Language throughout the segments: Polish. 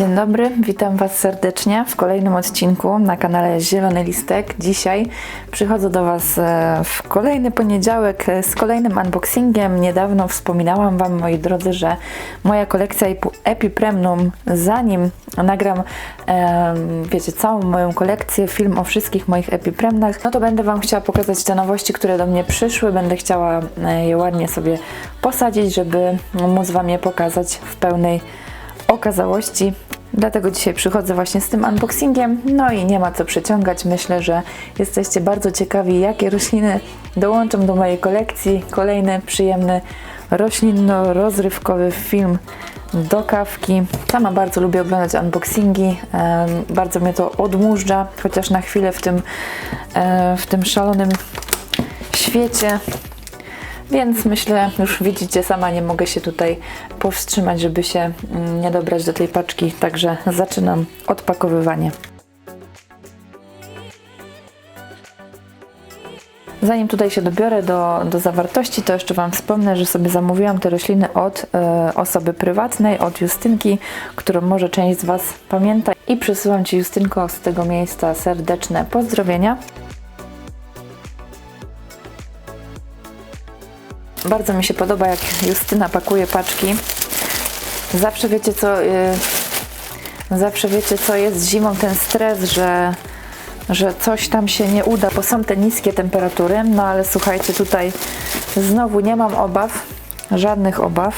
Dzień dobry, witam Was serdecznie w kolejnym odcinku na kanale Zielony Listek. Dzisiaj przychodzę do Was e, w kolejny poniedziałek e, z kolejnym unboxingiem. Niedawno wspominałam Wam, moi drodzy, że moja kolekcja Epi- Epipremnum, zanim nagram, em, wiecie, całą moją kolekcję, film o wszystkich moich Epipremnach, no to będę Wam chciała pokazać te nowości, które do mnie przyszły. Będę chciała e, je ładnie sobie posadzić, żeby móc Wam je pokazać w pełnej okazałości. Dlatego dzisiaj przychodzę właśnie z tym unboxingiem. No i nie ma co przeciągać. Myślę, że jesteście bardzo ciekawi, jakie rośliny dołączą do mojej kolekcji. Kolejny przyjemny roślinno-rozrywkowy film do kawki. Sama bardzo lubię oglądać unboxingi. bardzo mnie to odmurza, chociaż na chwilę w tym, e, w tym szalonym świecie więc myślę, już widzicie, sama nie mogę się tutaj powstrzymać, żeby się mm, nie dobrać do tej paczki. Także zaczynam odpakowywanie. Zanim tutaj się dobiorę do, do zawartości, to jeszcze Wam wspomnę, że sobie zamówiłam te rośliny od e, osoby prywatnej, od Justynki, którą może część z Was pamięta. I przesyłam Ci, Justynko, z tego miejsca serdeczne pozdrowienia. Bardzo mi się podoba, jak Justyna pakuje paczki. Zawsze wiecie, co. y, zawsze wiecie, co jest zimą ten stres, że, że coś tam się nie uda, bo są te niskie temperatury. No ale słuchajcie, tutaj znowu nie mam obaw, żadnych obaw.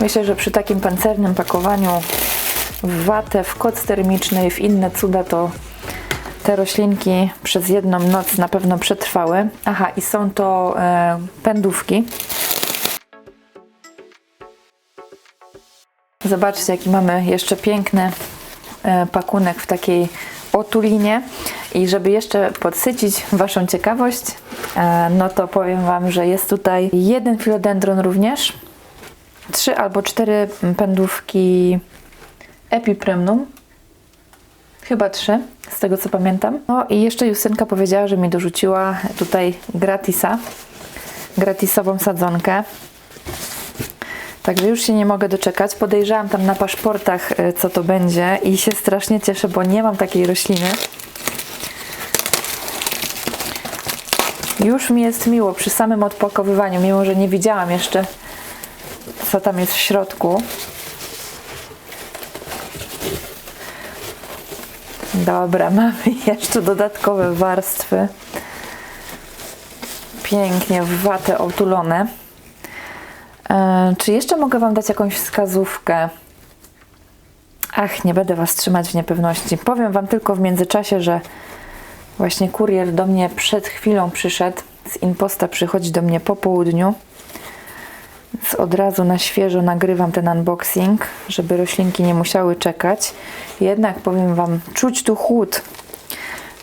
Myślę, że przy takim pancernym pakowaniu w watę, w koc termiczny w inne cuda to te roślinki przez jedną noc na pewno przetrwały. Aha, i są to e, pędówki. Zobaczcie, jaki mamy jeszcze piękny e, pakunek w takiej otulinie. I żeby jeszcze podsycić Waszą ciekawość, e, no to powiem Wam, że jest tutaj jeden filodendron również, trzy albo cztery pędówki epipremnum, Chyba trzy, z tego co pamiętam. No i jeszcze Justynka powiedziała, że mi dorzuciła tutaj gratisa, gratisową sadzonkę. Także już się nie mogę doczekać. Podejrzałam tam na paszportach, e, co to będzie i się strasznie cieszę, bo nie mam takiej rośliny. Już mi jest miło przy samym odpakowywaniu, mimo że nie widziałam jeszcze, co tam jest w środku. Dobra, mamy jeszcze dodatkowe warstwy. Pięknie w watę otulone. E, czy jeszcze mogę Wam dać jakąś wskazówkę? Ach, nie będę Was trzymać w niepewności. Powiem Wam tylko w międzyczasie, że właśnie kurier do mnie przed chwilą przyszedł. Z Imposta przychodzi do mnie po południu. Od razu na świeżo nagrywam ten unboxing, żeby roślinki nie musiały czekać. Jednak powiem Wam, czuć tu chłód.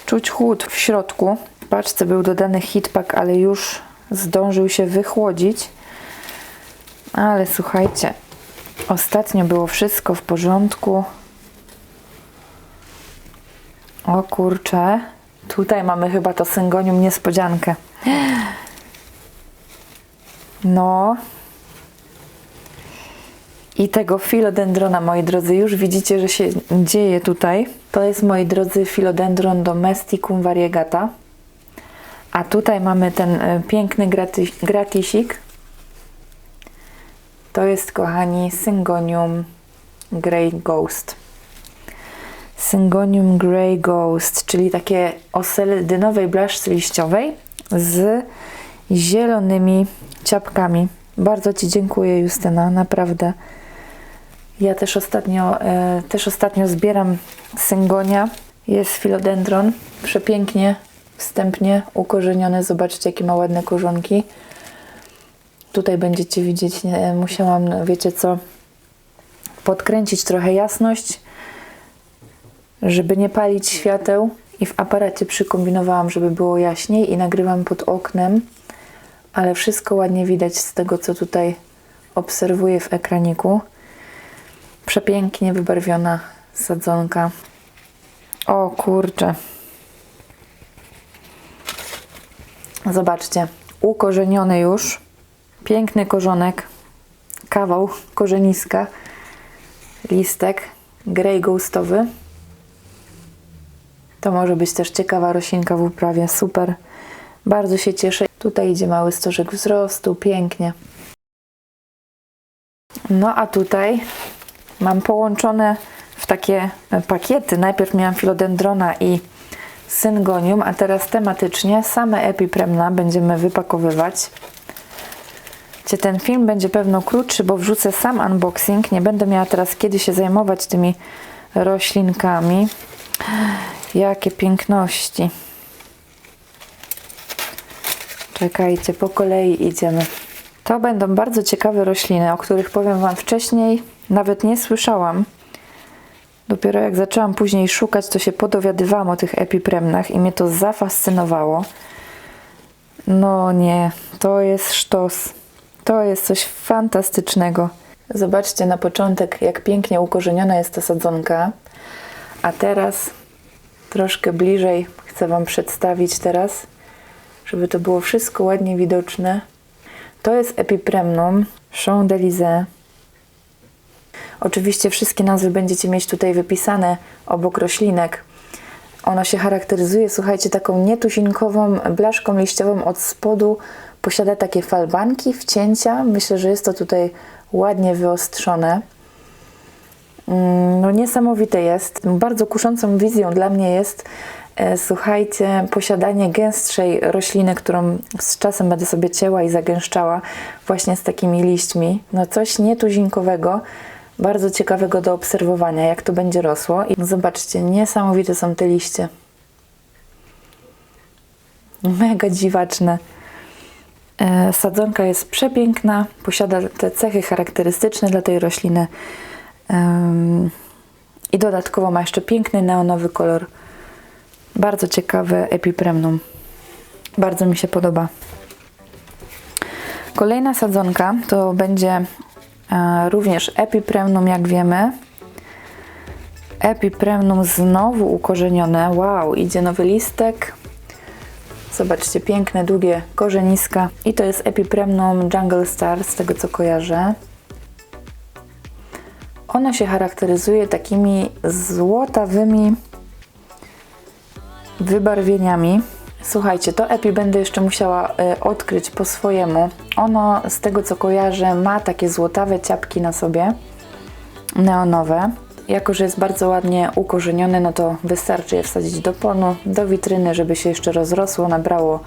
Czuć chłód w środku. W paczce był dodany hitpack, ale już zdążył się wychłodzić. Ale słuchajcie, ostatnio było wszystko w porządku. O kurczę, tutaj mamy chyba to syngonium niespodziankę. No, i tego filodendrona, moi drodzy, już widzicie, że się dzieje tutaj. To jest, moi drodzy, filodendron domesticum variegata. A tutaj mamy ten e, piękny gratis, gratisik. To jest, kochani, Syngonium Grey Ghost. Syngonium Grey Ghost, czyli takie o seledynowej blaszce liściowej z zielonymi ciapkami. Bardzo Ci dziękuję, Justyna, naprawdę. Ja też ostatnio, e, też ostatnio zbieram syngonia. Jest filodendron, przepięknie, wstępnie ukorzeniony. Zobaczcie, jakie ma ładne korzonki. Tutaj będziecie widzieć, nie, musiałam, wiecie co, podkręcić trochę jasność, żeby nie palić świateł. I w aparacie przykombinowałam, żeby było jaśniej i nagrywam pod oknem, ale wszystko ładnie widać z tego, co tutaj obserwuję w ekraniku. Przepięknie wybarwiona sadzonka. O kurczę. Zobaczcie, ukorzeniony już. Piękny korzonek, kawał korzeniska, listek, grey ghostowy. To może być też ciekawa roślinka w uprawie, super. Bardzo się cieszę. Tutaj idzie mały stożek wzrostu, pięknie. No a tutaj mam połączone w takie e, pakiety. Najpierw miałam filodendrona i syngonium, a teraz tematycznie same epipremna będziemy wypakowywać. Gdzie ten film będzie pewno krótszy, bo wrzucę sam unboxing. Nie będę miała teraz kiedy się zajmować tymi roślinkami. Jakie piękności. Czekajcie, po kolei idziemy. To będą bardzo ciekawe rośliny, o których powiem Wam wcześniej. Nawet nie słyszałam. Dopiero jak zaczęłam później szukać, to się podowiadywałam o tych epipremnach i mnie to zafascynowało. No nie, to jest sztos. To jest coś fantastycznego. Zobaczcie na początek, jak pięknie ukorzeniona jest ta sadzonka. A teraz troszkę bliżej chcę Wam przedstawić teraz, żeby to było wszystko ładnie widoczne. To jest Epipremnum Champ d'Elysée. Oczywiście wszystkie nazwy będziecie mieć tutaj wypisane obok roślinek. Ono się charakteryzuje, słuchajcie, taką nietuzinkową blaszką liściową od spodu. Posiada takie falbanki, wcięcia. Myślę, że jest to tutaj ładnie wyostrzone. Mm, No niesamowite jest. Bardzo kuszącą wizją dla mnie jest, e, słuchajcie, posiadanie gęstszej rośliny, którą z czasem będę sobie cięła i zagęszczała właśnie z takimi liśćmi. No coś nietuzinkowego, bardzo ciekawego do obserwowania, jak to będzie rosło. I zobaczcie, niesamowite są te liście. Mega dziwaczne. E, Sadzonka jest przepiękna, posiada te cechy charakterystyczne dla tej rośliny. I dodatkowo ma jeszcze piękny neonowy kolor. Bardzo ciekawe epipremnum. Bardzo mi się podoba. Kolejna sadzonka to będzie również epipremnum, jak wiemy. Epipremnum znowu ukorzenione. Wow, idzie nowy listek. Zobaczcie, piękne, długie korzeniska. I to jest epipremnum Jungle Star, z tego co kojarzę. Ono się charakteryzuje takimi złotawymi wybarwieniami. Słuchajcie, to epi będę jeszcze musiała y, odkryć po swojemu. Ono, z tego co kojarzę, ma takie złotawe ciapki na sobie, neonowe. Jako, że jest bardzo ładnie ukorzenione, no to wystarczy je wsadzić do ponu, do witryny, żeby się jeszcze rozrosło, nabrało,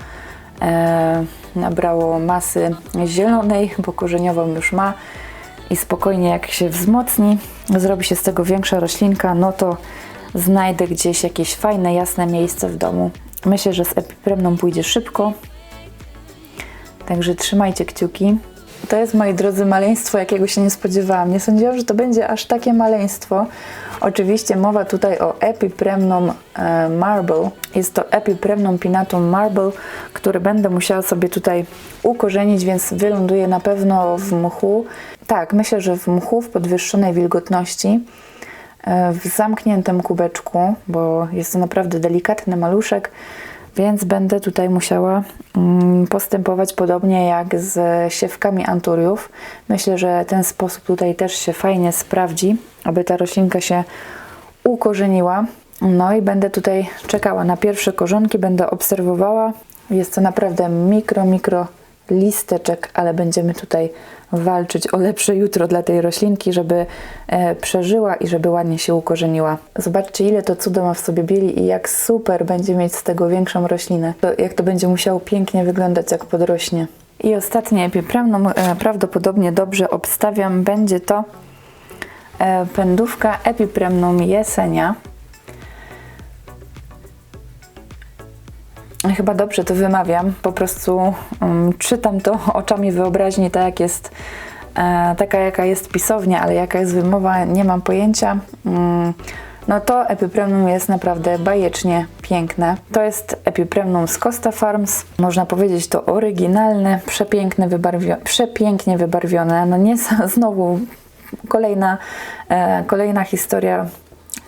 e, nabrało masy zielonej, bo korzeniową już ma i spokojnie jak się wzmocni, zrobi się z tego większa roślinka, no to znajdę gdzieś jakieś fajne, jasne miejsce w domu. Myślę, że z epipremną pójdzie szybko, także trzymajcie kciuki. To jest, moi drodzy, maleństwo, jakiego się nie spodziewałam. Nie sądziłam, że to będzie aż takie maleństwo. Oczywiście mowa tutaj o Epipremnum e, marble. Jest to Epipremnum pinatum marble, który będę musiała sobie tutaj ukorzenić, więc wyląduje na pewno w mchu. Tak, myślę, że w mchu, w podwyższonej wilgotności, w zamkniętym kubeczku, bo jest to naprawdę delikatny maluszek, więc będę tutaj musiała mm, postępować podobnie jak z siewkami anturiów. Myślę, że ten sposób tutaj też się fajnie sprawdzi, aby ta roślinka się ukorzeniła. No i będę tutaj czekała na pierwsze korzonki, będę obserwowała. Jest to naprawdę mikro, mikro listeczek, ale będziemy tutaj walczyć o lepsze jutro dla tej roślinki, żeby e, przeżyła i żeby ładnie się ukorzeniła. Zobaczcie, ile to cudo ma w sobie bieli i jak super będzie mieć z tego większą roślinę. To, jak to będzie musiało pięknie wyglądać, jak podrośnie. I ostatnie epipremnum, e, prawdopodobnie dobrze obstawiam, będzie to e, pędówka epipremnum jesenia. Chyba dobrze to wymawiam, po prostu um, czytam to oczami wyobraźni, tak jak jest, e, taka jaka jest pisownia, ale jaka jest wymowa, nie mam pojęcia. Mm, no to epipremnum jest naprawdę bajecznie piękne. To jest epipremnum z Costa Farms. Można powiedzieć to oryginalne, przepiękne, wybarwio- przepięknie wybarwione. No nie znowu kolejna, e, kolejna historia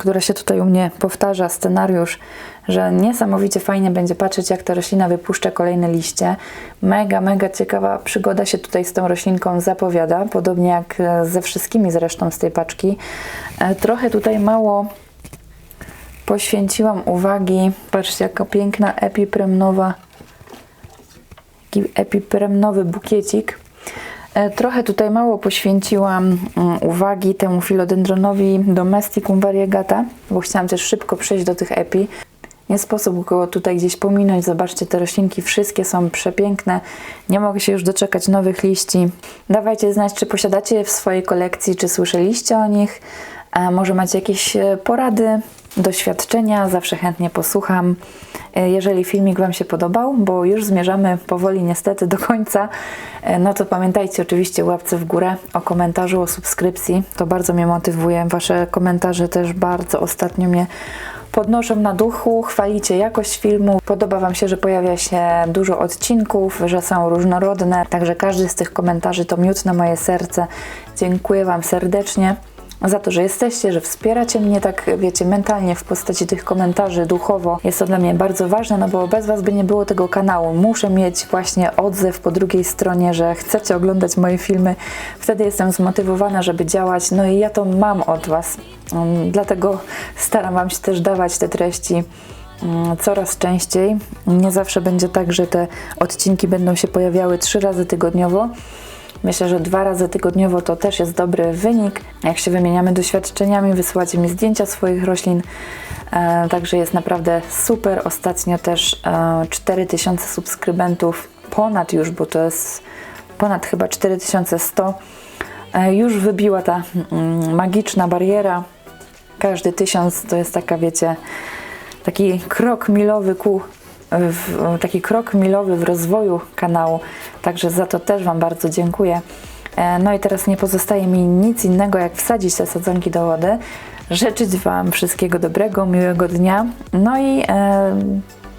która się tutaj u mnie powtarza, scenariusz, że niesamowicie fajnie będzie patrzeć, jak ta roślina wypuszcza kolejne liście. Mega, mega ciekawa przygoda się tutaj z tą roślinką zapowiada, podobnie jak e, ze wszystkimi zresztą z tej paczki. E, Trochę tutaj mało poświęciłam uwagi. Patrzcie, jaka piękna epipremnowa, epipremnowy bukiecik. E, Trochę tutaj mało poświęciłam mm, uwagi temu filodendronowi domesticum variegata, bo chciałam też szybko przejść do tych epi. Nie sposób go tutaj gdzieś pominąć. Zobaczcie, te roślinki wszystkie są przepiękne. Nie mogę się już doczekać nowych liści. Dawajcie znać, czy posiadacie je w swojej kolekcji, czy słyszeliście o nich. A może macie jakieś e, porady, doświadczenia, zawsze chętnie posłucham. E, Jeżeli filmik Wam się podobał, bo już zmierzamy powoli niestety do końca, e, no to pamiętajcie oczywiście łapce w górę, o komentarzu, o subskrypcji. To bardzo mnie motywuje. Wasze komentarze też bardzo ostatnio mnie podnoszą na duchu, chwalicie jakość filmu. Podoba Wam się, że pojawia się dużo odcinków, że są różnorodne, także każdy z tych komentarzy to miód na moje serce. Dziękuję Wam serdecznie za to, że jesteście, że wspieracie mnie tak, wiecie, mentalnie w postaci tych komentarzy, duchowo. Jest to dla mnie bardzo ważne, no bo bez Was by nie było tego kanału. Muszę mieć właśnie odzew po drugiej stronie, że chcecie oglądać moje filmy. Wtedy jestem zmotywowana, żeby działać, no i ja to mam od Was. Um, dlatego staram Wam się też dawać te treści mm, coraz częściej. Nie zawsze będzie tak, że te odcinki będą się pojawiały trzy razy tygodniowo. Myślę, że dwa razy tygodniowo to też jest dobry wynik. Jak się wymieniamy doświadczeniami, wysyłacie mi zdjęcia swoich roślin. E, także jest naprawdę super. Ostatnio też e, 4000 subskrybentów, ponad już, bo to jest ponad chyba 4100. E, już wybiła ta mm, magiczna bariera. Każdy tysiąc to jest taka, wiecie, taki krok milowy ku taki krok milowy w rozwoju kanału. Także za to też Wam bardzo dziękuję. E, No i teraz nie pozostaje mi nic innego, jak wsadzić te sadzonki do wody, życzyć Wam wszystkiego dobrego, miłego dnia, no i e,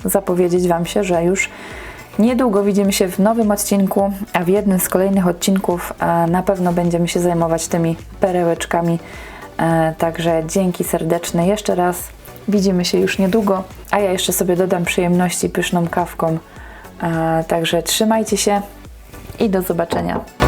zapowiedzieć Wam się, że już niedługo widzimy się w nowym odcinku, a w jednym z kolejnych odcinków e, na pewno będziemy się zajmować tymi perełeczkami. Także dzięki serdeczne jeszcze raz. Widzimy się już niedługo, a ja jeszcze sobie dodam przyjemności pyszną kawką. E, Także trzymajcie się i do zobaczenia.